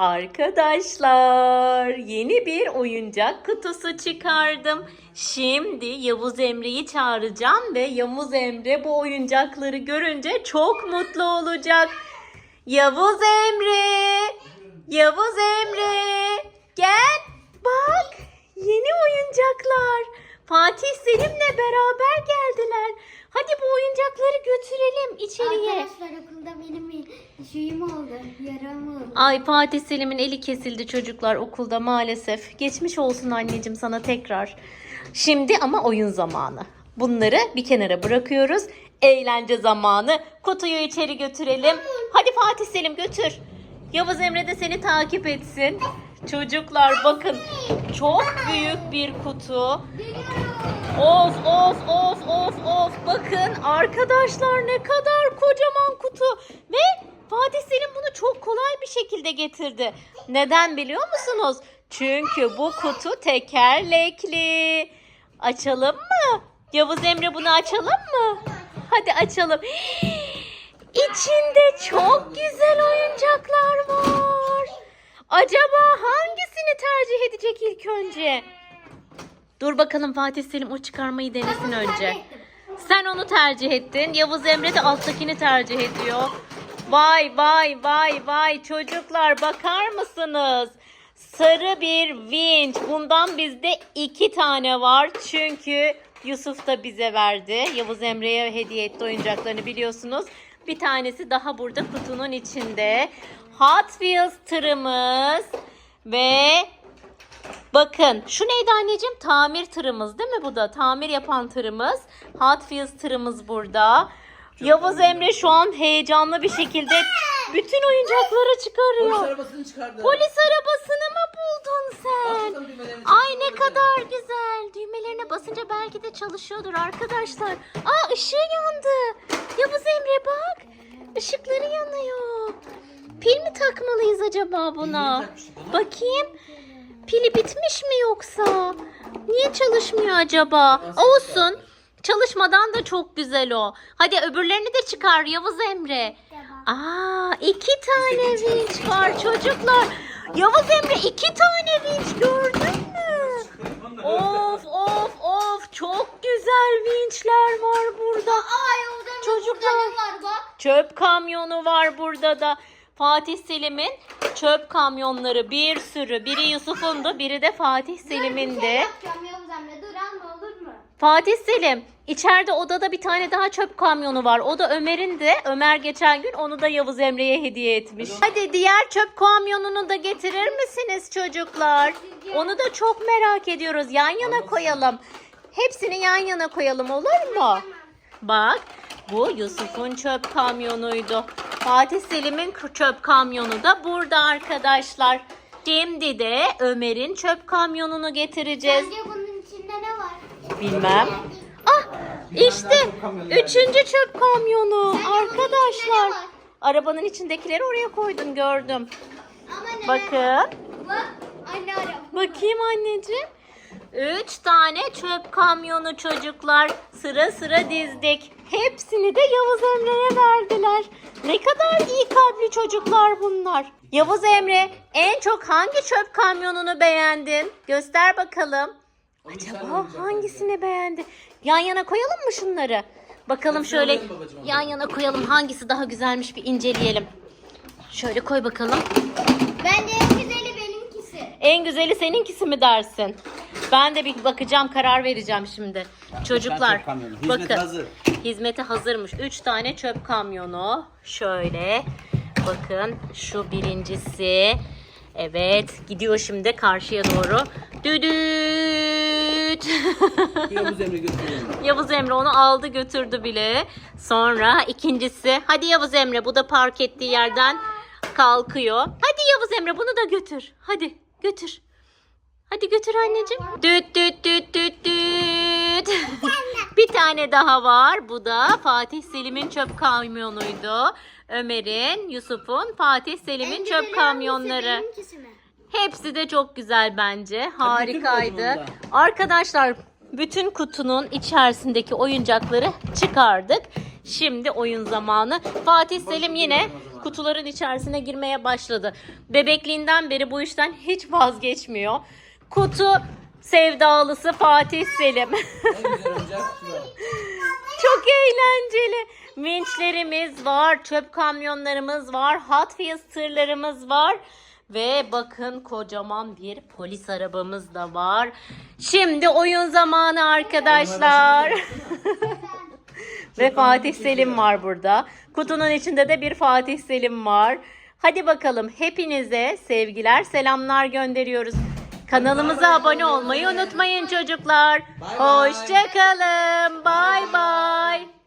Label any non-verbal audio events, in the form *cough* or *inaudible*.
Arkadaşlar yeni bir oyuncak kutusu çıkardım. Şimdi Yavuz Emre'yi çağıracağım ve Yavuz Emre bu oyuncakları görünce çok mutlu olacak. Yavuz Emre! Yavuz Emre! Gel bak yeni oyuncaklar. Fatih Selim'le beraber geldiler. Hadi bu oyuncakları götürelim içeriye. Arkadaşlar okulda benim şeyim oldu. Yaram oldu. Ay Fatih Selim'in eli kesildi çocuklar okulda maalesef. Geçmiş olsun anneciğim sana tekrar. Şimdi ama oyun zamanı. Bunları bir kenara bırakıyoruz. Eğlence zamanı. Kutuyu içeri götürelim. Hadi Fatih Selim götür. Yavuz Emre de seni takip etsin. Çocuklar bakın çok büyük bir kutu. Of of of of of bakın arkadaşlar ne kadar kocaman kutu ve Fatih Selim bunu çok kolay bir şekilde getirdi. Neden biliyor musunuz? Çünkü bu kutu tekerlekli. Açalım mı? Yavuz Emre bunu açalım mı? Hadi açalım. *gasps* İçinde çok güzel oyuncaklar var. Acaba hangisini tercih edecek ilk önce? Dur bakalım Fatih Selim o çıkarmayı denesin önce. Sen onu tercih ettin. Yavuz Emre de alttakini tercih ediyor. Vay vay vay vay çocuklar bakar mısınız? Sarı bir vinç. Bundan bizde iki tane var. Çünkü Yusuf da bize verdi. Yavuz Emre'ye hediye etti oyuncaklarını biliyorsunuz. Bir tanesi daha burada kutunun içinde. Hot Wheels tırımız ve Bakın şu neydi anneciğim? Tamir tırımız değil mi bu da? Tamir yapan tırımız. Hot Wheels tırımız burada. Yavuz Emre şu an heyecanlı bir şekilde *laughs* bütün oyuncakları Polis çıkarıyor. arabasını çıkardı. Polis arabasını mı buldun sen? Ay ne kadar güzel. Düğmelerine basınca belki de çalışıyordur arkadaşlar. Aa ışığı yandı. Yavuz Emre bak. Işıkları yanıyor. Pil mi takmalıyız acaba buna? Bakayım. Pili bitmiş mi yoksa? Niye çalışmıyor acaba? Olsun. Çalışmadan da çok güzel o. Hadi öbürlerini de çıkar Yavuz Emre. Aa iki tane vinç var çocuklar. Yavuz Emre iki tane vinç gördün mü? Of of of çok güzel vinçler var burada. Ay orada Çocuklar. var bak. Çöp kamyonu var burada da. Fatih Selim'in çöp kamyonları bir sürü. Biri Yusuf'undu, biri de Fatih Selim'indi. Yapacağım Yavuz Emre dur alma olur mu? Fatih Selim, içeride odada bir tane daha çöp kamyonu var. O da Ömer'in de. Ömer geçen gün onu da Yavuz Emre'ye hediye etmiş. Hadi diğer çöp kamyonunu da getirir misiniz çocuklar? Onu da çok merak ediyoruz. Yan yana koyalım. Hepsini yan yana koyalım olur mu? Bak bu Yusuf'un çöp kamyonuydu. Fatih Selim'in çöp kamyonu da burada arkadaşlar. Şimdi de Ömer'in çöp kamyonunu getireceğiz. Sence bunun içinde ne var? Bilmem. Ah işte üçüncü çöp kamyonu Sence bunun içinde arkadaşlar. ne var? Arabanın içindekileri oraya koydum gördüm. Ama ne? Bakın. Bak anne araba. Bakayım anneciğim. Üç tane çöp kamyonu çocuklar sıra sıra dizdik. Hepsini de Yavuz Emre'ye verdiler. Ne kadar iyi kalpli çocuklar bunlar. Yavuz Emre en çok hangi çöp kamyonunu beğendin? Göster bakalım. Acaba hangisini beğendi? Yan yana koyalım mı şunları? Bakalım şöyle yan yana koyalım hangisi daha güzelmiş bir inceleyelim. Şöyle koy bakalım. Bence en güzeli. En güzeli seninkisi mi dersin? Ben de bir bakacağım karar vereceğim şimdi. Çocuklar. Hizmete bakın. hazır. Hizmete hazırmış. 3 tane çöp kamyonu. Şöyle bakın şu birincisi. Evet gidiyor şimdi karşıya doğru. Düdüt. Yavuz Emre *laughs* götürüyor. Yavuz Emre onu aldı götürdü bile. Sonra ikincisi. Hadi Yavuz Emre bu da park ettiği yerden kalkıyor. Hadi Yavuz Emre bunu da götür. Hadi götür. Hadi götür anneciğim. Düt düt düt düt düt. *laughs* Bir tane daha var. Bu da Fatih Selim'in çöp kamyonuydu. Ömer'in, Yusuf'un, Fatih Selim'in çöp kamyonları. Hepsi de çok güzel bence. Harikaydı. Arkadaşlar bütün kutunun içerisindeki oyuncakları çıkardık. Şimdi oyun zamanı. Fatih Selim yine kutuların içerisine girmeye başladı. Bebekliğinden beri bu işten hiç vazgeçmiyor. Kutu sevdalısı Fatih Selim. *laughs* Çok eğlenceli. Vinçlerimiz var, çöp kamyonlarımız var, Hot Wheels tırlarımız var. Ve bakın kocaman bir polis arabamız da var. Şimdi oyun zamanı arkadaşlar. *laughs* Ve Fatih Selim var burada. Kutunun içinde de bir Fatih Selim var. Hadi bakalım hepinize sevgiler, selamlar gönderiyoruz. Kanalımıza abone olmayı unutmayın çocuklar. Hoşçakalın. Bay bay.